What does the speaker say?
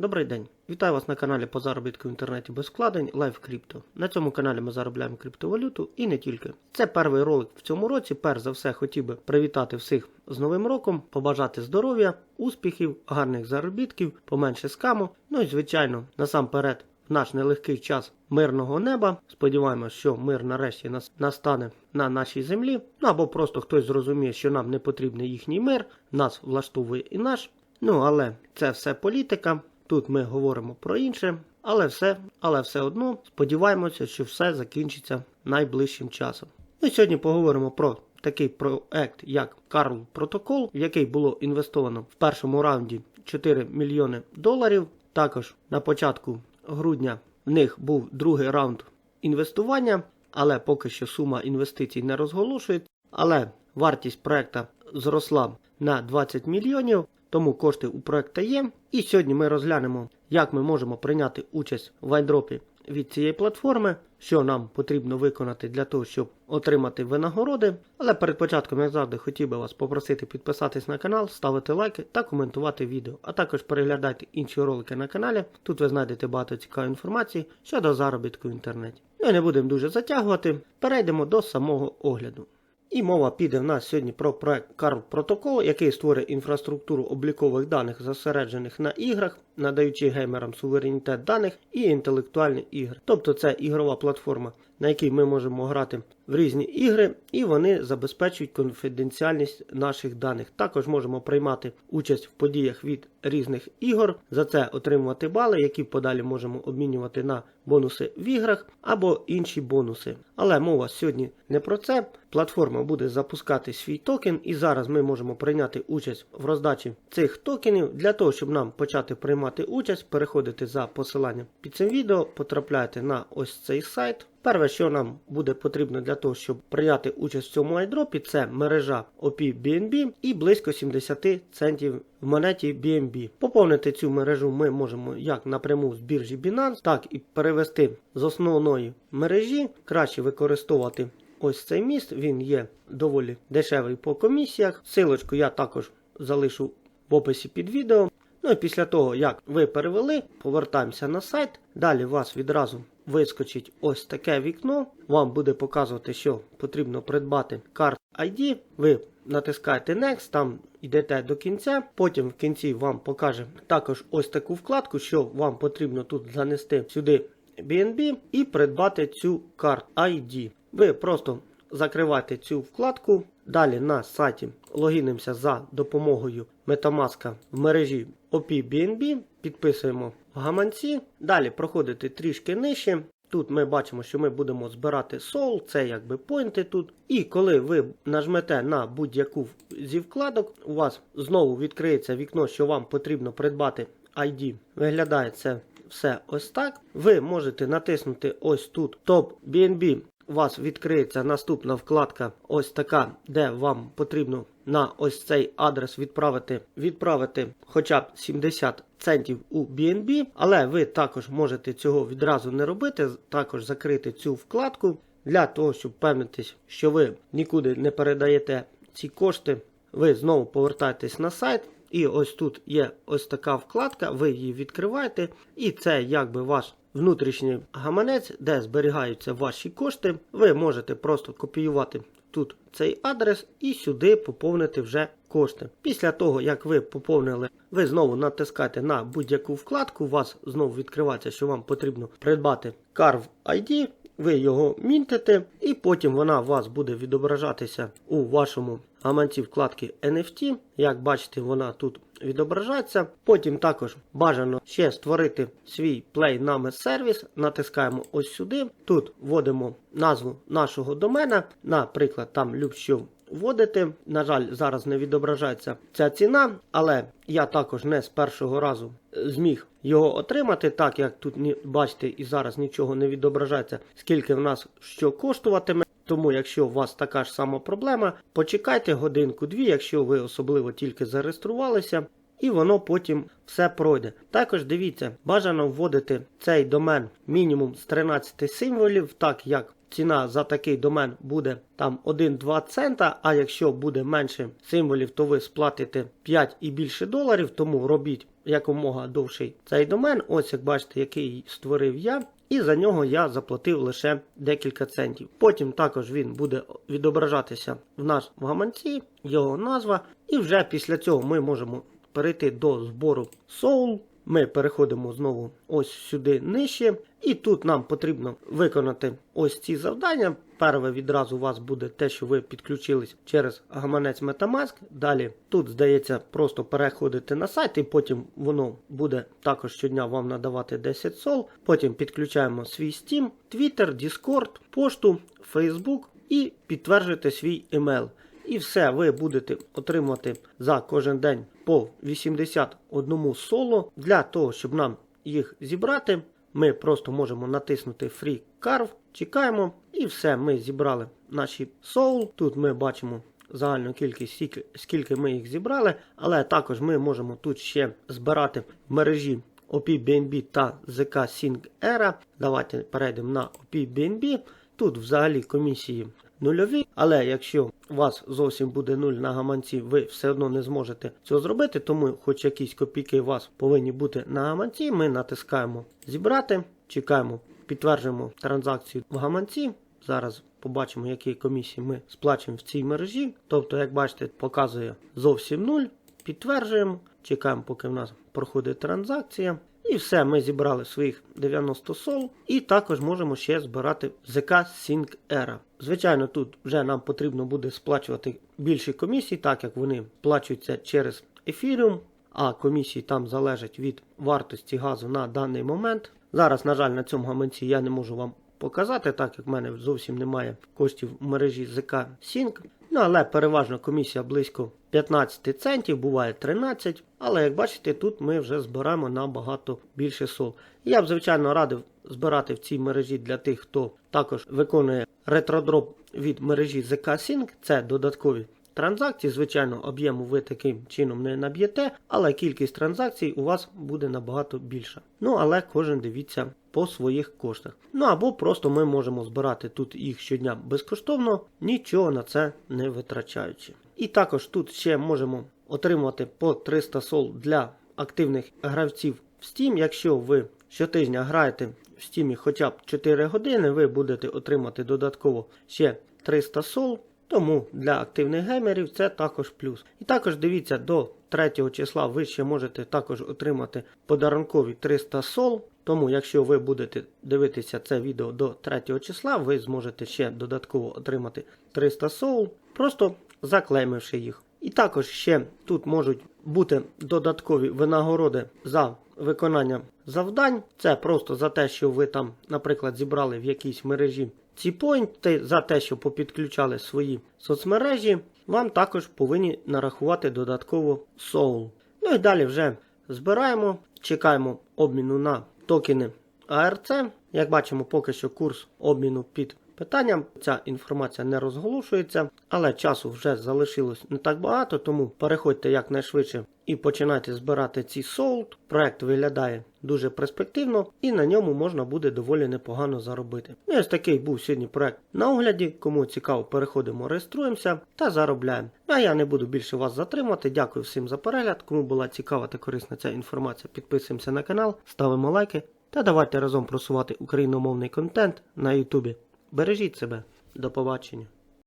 Добрий день! Вітаю вас на каналі по заробітку в інтернеті без вкладень Live Crypto. На цьому каналі ми заробляємо криптовалюту і не тільки. Це перший ролик в цьому році. Перш за все хотів би привітати всіх з Новим роком, побажати здоров'я, успіхів, гарних заробітків, поменше скаму. Ну і звичайно, насамперед, в наш нелегкий час мирного неба. Сподіваємось, що мир нарешті нас настане на нашій землі. Ну або просто хтось зрозуміє, що нам не потрібний їхній мир, нас влаштовує і наш. Ну, але це все політика. Тут ми говоримо про інше, але все, але все одно сподіваємося, що все закінчиться найближчим часом. І сьогодні поговоримо про такий проект, як Карл Протокол, в який було інвестовано в першому раунді 4 мільйони доларів. Також на початку грудня в них був другий раунд інвестування, але поки що сума інвестицій не розголошується. Але вартість проекта зросла на 20 мільйонів. Тому кошти у проекта є. І сьогодні ми розглянемо, як ми можемо прийняти участь в айдропі від цієї платформи, що нам потрібно виконати для того, щоб отримати винагороди. Але перед початком, як завжди, хотів би вас попросити підписатись на канал, ставити лайки та коментувати відео. А також переглядайте інші ролики на каналі. Тут ви знайдете багато цікавої інформації щодо заробітку в інтернеті. Ну і не будемо дуже затягувати. Перейдемо до самого огляду. І мова піде в нас сьогодні про проект Carl Протокол, який створює інфраструктуру облікових даних, зосереджених на іграх, надаючи геймерам суверенітет даних і інтелектуальні ігри. Тобто це ігрова платформа, на якій ми можемо грати в різні ігри, і вони забезпечують конфіденціальність наших даних. Також можемо приймати участь в подіях від різних ігор, за це отримувати бали, які подалі можемо обмінювати на бонуси в іграх або інші бонуси. Але мова сьогодні не про це. Платформа буде запускати свій токен, і зараз ми можемо прийняти участь в роздачі цих токенів. Для того, щоб нам почати приймати участь, переходите за посиланням під цим відео, потрапляєте на ось цей сайт. Перше, що нам буде потрібно для того, щоб прийняти участь в цьому айдропі, це мережа OP BNB і близько 70 центів в монеті BNB. Поповнити цю мережу ми можемо як напряму з біржі Binance, так і перевести з основної мережі. Краще використовувати ось цей міст, він є доволі дешевий по комісіях. Силочку я також залишу в описі під відео. Ну і після того, як ви перевели, повертаємося на сайт. Далі вас відразу вискочить ось таке вікно. Вам буде показувати, що потрібно придбати карт ID. Ви натискаєте Next, там йдете до кінця. Потім в кінці вам покаже також ось таку вкладку, що вам потрібно тут занести сюди BNB і придбати цю карт ID. Ви просто закриваєте цю вкладку. Далі на сайті логінимося за допомогою Metamask в мережі OP-BNB, підписуємо гаманці. Далі проходите трішки нижче. Тут ми бачимо, що ми будемо збирати Soul, це якби поінти тут. І коли ви нажмете на будь-яку зі вкладок, у вас знову відкриється вікно, що вам потрібно придбати ID. Виглядає це все ось так. Ви можете натиснути ось тут Top BNB у вас відкриється наступна вкладка, ось така, де вам потрібно на ось цей адрес відправити відправити хоча б 70 центів у BNB, але ви також можете цього відразу не робити, також закрити цю вкладку для того, щоб впевнитись, що ви нікуди не передаєте ці кошти. Ви знову повертаєтесь на сайт. І ось тут є ось така вкладка, ви її відкриваєте, і це якби ваш внутрішній гаманець, де зберігаються ваші кошти. Ви можете просто копіювати тут цей адрес і сюди поповнити вже кошти. Після того, як ви поповнили, ви знову натискаєте на будь-яку вкладку, у вас знову відкривається, що вам потрібно придбати Carve ID. Ви його мінтите, і потім вона у вас буде відображатися у вашому гаманці вкладки NFT. Як бачите, вона тут відображається. Потім також бажано ще створити свій Play Name сервіс. Натискаємо ось сюди. Тут вводимо назву нашого домена, наприклад, там любщо вводити. На жаль, зараз не відображається ця ціна, але я також не з першого разу зміг його отримати, так як тут бачите і зараз нічого не відображається, скільки в нас що коштуватиме. Тому, якщо у вас така ж сама проблема, почекайте годинку-дві, якщо ви особливо тільки зареєструвалися, і воно потім все пройде. Також дивіться, бажано вводити цей домен мінімум з 13 символів, так як ціна за такий домен буде там 1-2 цента, а якщо буде менше символів, то ви сплатите 5 і більше доларів, тому робіть якомога довший цей домен. Ось як бачите, який створив я. І за нього я заплатив лише декілька центів. Потім також він буде відображатися в нас в гаманці, його назва. І вже після цього ми можемо перейти до збору Soul. Ми переходимо знову ось сюди нижче. І тут нам потрібно виконати ось ці завдання. Перше відразу у вас буде те, що ви підключились через гаманець Metamask. Далі тут, здається, просто переходите на сайт, і потім воно буде також щодня вам надавати 10 сол. Потім підключаємо свій Steam, Twitter, Discord, пошту, Facebook і підтверджуєте свій email. І все, ви будете отримувати за кожен день по 81 соло. Для того, щоб нам їх зібрати, ми просто можемо натиснути Free Carve, чекаємо, і все, ми зібрали наші соул. Тут ми бачимо загальну кількість, скільки- ми їх зібрали, але також ми можемо тут ще збирати мережі OPBNB та ZK Sync Era. Давайте перейдемо на OPBNB. Тут взагалі комісії нульові, але якщо у вас зовсім буде нуль на гаманці, ви все одно не зможете цього зробити, тому хоч якісь копійки у вас повинні бути на гаманці, ми натискаємо зібрати, чекаємо, підтверджуємо транзакцію в гаманці. Зараз побачимо, які комісії ми сплачуємо в цій мережі. Тобто, як бачите, показує зовсім нуль. Підтверджуємо, чекаємо, поки в нас проходить транзакція. І все, ми зібрали своїх 90 сол. І також можемо ще збирати ZK Sync Era. Звичайно, тут вже нам потрібно буде сплачувати більші комісії, так як вони сплачуються через Ethereum, а комісії там залежать від вартості газу на даний момент. Зараз, на жаль, на цьому гаманці я не можу вам показати, так як в мене зовсім немає коштів в мережі ZK Sync. Ну, але переважно комісія близько 15 центів, буває 13. Але як бачите, тут ми вже збираємо набагато більше сол. Я б, звичайно, радив збирати в цій мережі для тих, хто також виконує ретродроп від мережі ZK Sync. Це додаткові транзакції. Звичайно, об'єму ви таким чином не наб'єте, але кількість транзакцій у вас буде набагато більша. Ну, але кожен дивіться по своїх коштах. Ну або просто ми можемо збирати тут їх щодня безкоштовно, нічого на це не витрачаючи. І також тут ще можемо отримати по 300 сол для активних гравців в Steam. Якщо ви щотижня граєте в Steam хоча б 4 години, ви будете отримати додатково ще 300 сол. Тому для активних геймерів це також плюс. І також дивіться, до 3 числа ви ще можете також отримати подарункові 300 сол. Тому, якщо ви будете дивитися це відео до 3 числа, ви зможете ще додатково отримати 300 сол, просто заклеймивши їх. І також ще тут можуть бути додаткові винагороди за виконання завдань. Це просто за те, що ви там, наприклад, зібрали в якійсь мережі ці поінти, за те, що попідключали свої соцмережі, вам також повинні нарахувати додатково соул. Ну і далі вже збираємо, чекаємо обміну на токени АРЦ. Як бачимо, поки що курс обміну під питанням. Ця інформація не розголошується, але часу вже залишилось не так багато, тому переходьте якнайшвидше і починайте збирати ці солд. Проект виглядає дуже перспективно і на ньому можна буде доволі непогано заробити. Ну, ось такий був сьогодні проект на огляді. Кому цікаво, переходимо, реєструємося та заробляємо. А я не буду більше вас затримати. Дякую всім за перегляд. Кому була цікава та корисна ця інформація, підписуємося на канал, ставимо лайки та давайте разом просувати україномовний контент на Ютубі. Бережіть себе. До побачення.